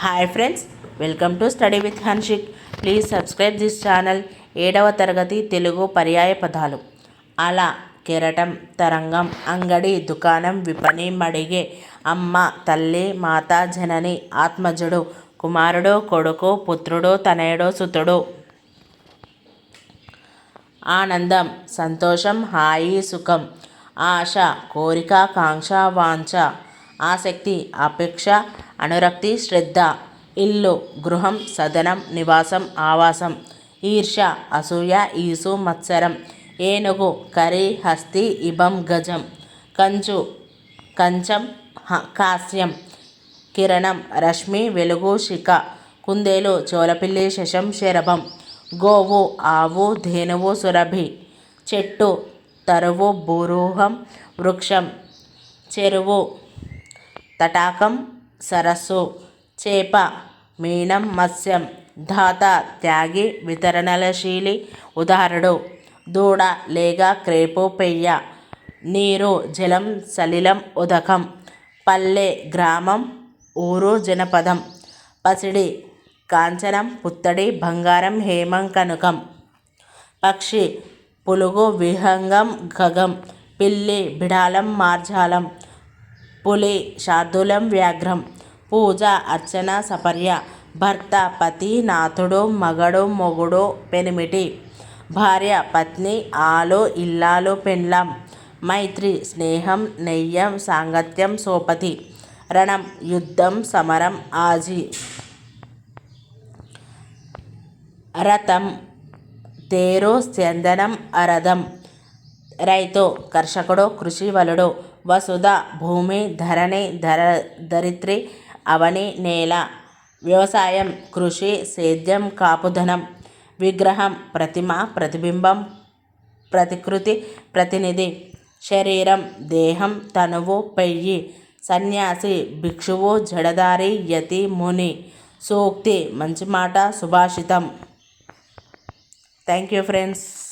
Hi friends welcome to study with Hanshik. Please subscribe this channel. ఏడవ తరగతి తెలుగు పర్యాయ పదాలు. అలా కెరటం తరంగం అంగడి దుకాణం విపణి మడిగే అమ్మ తల్లి మాత జనని ఆత్మజుడు కుమారుడు కొడుకు పుత్రుడు తనయుడు సుతుడు. ఆనందం సంతోషం హాయి సుఖం. ఆశ కోరిక కాంక్ష వాంఛ. ఆసక్తి అపేక్ష అనురక్తి శ్రద్ధ ఇల్లు గృహం సదనం నివాసం ఆవాసం ఈర్ష అసూయ ఈసు మత్సరం ఏనుగు కరి హస్తి ఇబం గజం కంచు కంచం హ- కాస్యం కిరణం రశ్మి వెలుగు శిఖ కుందేలు చోలపిల్లి శశం శరభం గోవు ఆవు ధేనువు సురభి చెట్టు తరువు భూరూహం వృక్షం చెరువు తటాకం సరస్సు. చేప మీనం మత్స్యం ధాత త్యాగి వితరణలశీలి ఉదాహరణడు దూడ లేగ క్రేపు పెయ్య. నీరు జలం సలిలం ఉదకం. పల్లె గ్రామం ఊరు జనపదం. పసిడి కాంచనం పుత్తడి బంగారం హేమం కనుకం. పక్షి పులుగు విహంగం గగం. పిల్లి బిడాలం మార్జాలం. పులి శార్దూలం వ్యాఘ్రం పూజ అర్చన సపర్య భర్త పతి నాథుడు మగడు మొగుడు పెనిమిటి భార్య పత్ని ఆలు ఇల్లాలు పెండ్లం మైత్రి స్నేహం నెయ్యం సాంగత్యం సోపతి రణం యుద్ధం సమరం ఆజీ రథం తేరు చందనం అరథం రైతు కర్షకుడు కృషి వలుడు వసుధ భూమి ధరణి ధర ధరిత్రి అవని నేల వ్యవసాయం కృషి సేద్యం కాపుధనం విగ్రహం ప్రతిమ ప్రతిబింబం ప్రతికృతి ప్రతినిధి శరీరం దేహం తనువు పెయ్యి సన్యాసి భిక్షువు జడదారి యతి ముని సూక్తి మంచి మాట సుభాషితం. Thank you friends